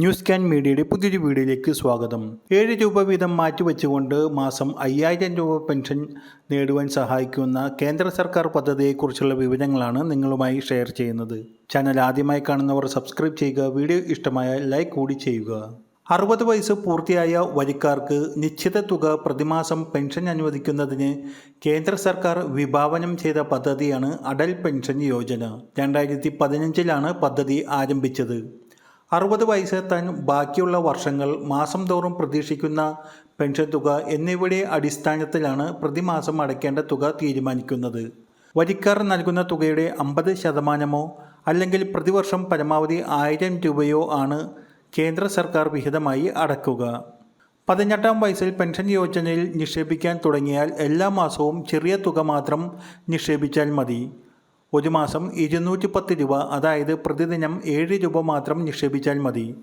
News can മീഡിയയുടെ പുതിയൊരു വീഡിയോയിലേക്ക് സ്വാഗതം. ഏഴ് രൂപ വീതം മാറ്റിവെച്ചുകൊണ്ട് മാസം അയ്യായിരം രൂപ പെൻഷൻ നേടുവാൻ സഹായിക്കുന്ന കേന്ദ്ര സർക്കാർ പദ്ധതിയെക്കുറിച്ചുള്ള വിവരങ്ങളാണ് നിങ്ങളുമായി ഷെയർ ചെയ്യുന്നത്. ചാനൽ ആദ്യമായി കാണുന്നവർ സബ്സ്ക്രൈബ് ചെയ്യുക വീഡിയോ ഇഷ്ടമായ ലൈക്ക് കൂടി ചെയ്യുക. അറുപത് വയസ്സ് പൂർത്തിയായ വരിക്കാർക്ക് നിശ്ചിത തുക പ്രതിമാസം പെൻഷൻ അനുവദിക്കുന്നതിന് കേന്ദ്ര സർക്കാർ വിഭാവനം ചെയ്ത പദ്ധതിയാണ് അടൽ പെൻഷൻ യോജന. രണ്ടായിരത്തി പതിനഞ്ചിലാണ് പദ്ധതി ആരംഭിച്ചത്. അറുപത് വയസ്സെത്താൻ ബാക്കിയുള്ള വർഷങ്ങൾ മാസം തോറും പ്രതീക്ഷിക്കുന്ന പെൻഷൻ തുക എന്നിവയുടെ അടിസ്ഥാനത്തിലാണ് പ്രതിമാസം അടയ്ക്കേണ്ട തുക തീരുമാനിക്കുന്നത്. വരിക്കാർ നൽകുന്ന തുകയുടെ അമ്പത് ശതമാനമോ അല്ലെങ്കിൽ പ്രതിവർഷം പരമാവധി ആയിരം രൂപയോ ആണ് കേന്ദ്ര സർക്കാർ വിഹിതമായി അടക്കുക പതിനെട്ടാം വയസ്സിൽ പെൻഷൻ യോജനയിൽ നിക്ഷേപിക്കാൻ തുടങ്ങിയാൽ എല്ലാ മാസവും ചെറിയ തുക മാത്രം നിക്ഷേപിച്ചാൽ മതി. ഒരു മാസം ഇരുന്നൂറ്റി പത്ത് രൂപ അതായത് പ്രതിദിനം ഏഴ് രൂപ മാത്രം നിക്ഷേപിച്ചാൽ മതി.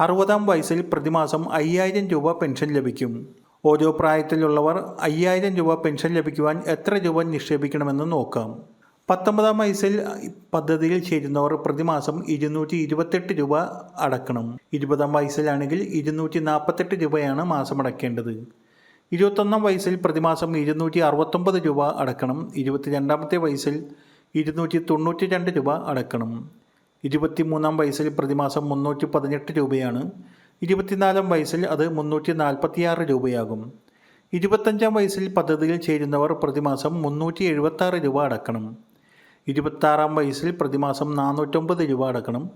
അറുപതാം വയസ്സിൽ പ്രതിമാസം അയ്യായിരം രൂപ പെൻഷൻ ലഭിക്കും. ഓരോ പ്രായത്തിലുള്ളവർ അയ്യായിരം രൂപ പെൻഷൻ ലഭിക്കുവാൻ എത്ര രൂപ നിക്ഷേപിക്കണമെന്ന് നോക്കാം. പത്തൊമ്പതാം വയസ്സിൽ പദ്ധതിയിൽ ചേരുന്നവർ പ്രതിമാസം ഇരുന്നൂറ്റി ഇരുപത്തെട്ട് രൂപ അടക്കണം. ഇരുപതാം വയസ്സിലാണെങ്കിൽ ഇരുന്നൂറ്റി നാൽപ്പത്തെട്ട് രൂപയാണ് മാസം അടക്കേണ്ടത്. ഇരുപത്തൊന്നാം വയസ്സിൽ പ്രതിമാസം ഇരുന്നൂറ്റി അറുപത്തൊമ്പത് രൂപ അടക്കണം. ഇരുപത്തിരണ്ടാമത്തെ വയസ്സിൽ ഇരുന്നൂറ്റി തൊണ്ണൂറ്റി രണ്ട് രൂപ അടക്കണം. ഇരുപത്തി മൂന്നാം വയസ്സിൽ പ്രതിമാസം മുന്നൂറ്റി പതിനെട്ട് രൂപയാണ്. ഇരുപത്തിനാലാം വയസ്സിൽ അത് മുന്നൂറ്റി നാൽപ്പത്തിയാറ് രൂപയാകും. ഇരുപത്തഞ്ചാം വയസ്സിൽ പദ്ധതിയിൽ ചേരുന്നവർ പ്രതിമാസം മുന്നൂറ്റി എഴുപത്താറ് രൂപ അടക്കണം. ഇരുപത്താറാം വയസ്സിൽ പ്രതിമാസം നാനൂറ്റൊമ്പത് രൂപ അടക്കണം.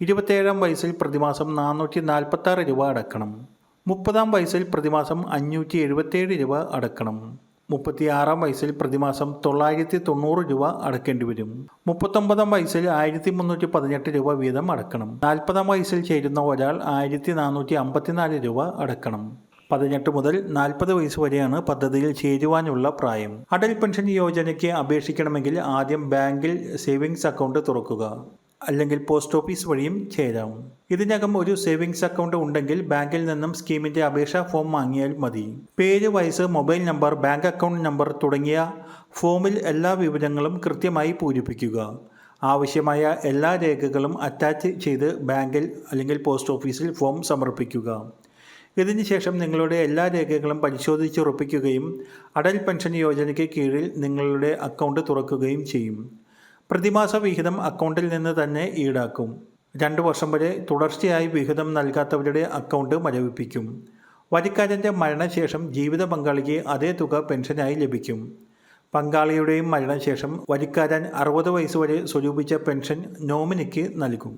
ഇരുപത്തേഴാം വയസ്സിൽ പ്രതിമാസം നാനൂറ്റി നാൽപ്പത്താറ് രൂപ അടക്കണം. മുപ്പതാം വയസ്സിൽ പ്രതിമാസം അഞ്ഞൂറ്റി എഴുപത്തേഴ് രൂപ അടക്കണം. മുപ്പത്തിയാറാം വയസ്സിൽ പ്രതിമാസം തൊള്ളായിരത്തി തൊണ്ണൂറ് രൂപ അടക്കേണ്ടി വരും. മുപ്പത്തൊമ്പതാം വയസ്സിൽ ആയിരത്തി മുന്നൂറ്റി പതിനെട്ട് രൂപ വീതം അടക്കണം. നാൽപ്പതാം വയസ്സിൽ ചേരുന്ന ഒരാൾ ആയിരത്തി നാനൂറ്റി അമ്പത്തിനാല് രൂപ അടക്കണം. പതിനെട്ട് മുതൽ നാൽപ്പത് വയസ്സ് വരെയാണ് പദ്ധതിയിൽ ചേരുവാനുള്ള പ്രായം. അടൽ പെൻഷൻ യോജനയ്ക്ക് അപേക്ഷിക്കണമെങ്കിൽ ആദ്യം ബാങ്കിൽ സേവിങ്സ് അക്കൗണ്ട് തുറക്കുക. അല്ലെങ്കിൽ പോസ്റ്റ് ഓഫീസ് വഴിയും ചേരാം. ഇതിനകം ഒരു സേവിങ്സ് അക്കൗണ്ട് ഉണ്ടെങ്കിൽ ബാങ്കിൽ നിന്നും സ്കീമിന്റെ അപേക്ഷാ ഫോം വാങ്ങിയാൽ മതി. പേര് വയസ്സ് mobile number bank account number തുടങ്ങിയ ഫോമിൽ എല്ലാ വിവരങ്ങളും കൃത്യമായി പൂരിപ്പിക്കുക. ആവശ്യമായ എല്ലാ രേഖകളും അറ്റാച്ച് ചെയ്ത് ബാങ്കിൽ അല്ലെങ്കിൽ പോസ്റ്റ് ഓഫീസിൽ ഫോം സമർപ്പിക്കുക. ഇതിന് ശേഷം നിങ്ങളുടെ എല്ലാ രേഖകളും പരിശോധിച്ചുറപ്പിക്കുകയും അടൽ പെൻഷൻ യോജനയ്ക്ക് കീഴിൽ നിങ്ങളുടെ അക്കൗണ്ട് തുറക്കുകയും ചെയ്യും. പ്രതിമാസ വിഹിതം അക്കൗണ്ടിൽ നിന്ന് തന്നെ ഈടാക്കും. രണ്ട് വർഷം വരെ തുടർച്ചയായി വിഹിതം നൽകാത്തവരുടെ അക്കൗണ്ട് മരവിപ്പിക്കും. വരിക്കാരന്റെ മരണശേഷം ജീവിത പങ്കാളിക്ക് അതേ തുക പെൻഷനായി ലഭിക്കും. പങ്കാളിയുടെയും മരണശേഷം വരിക്കാരൻ അറുപത് വയസ്സ് വരെ സ്വരൂപിച്ച പെൻഷൻ നോമിനിക്ക് നൽകും.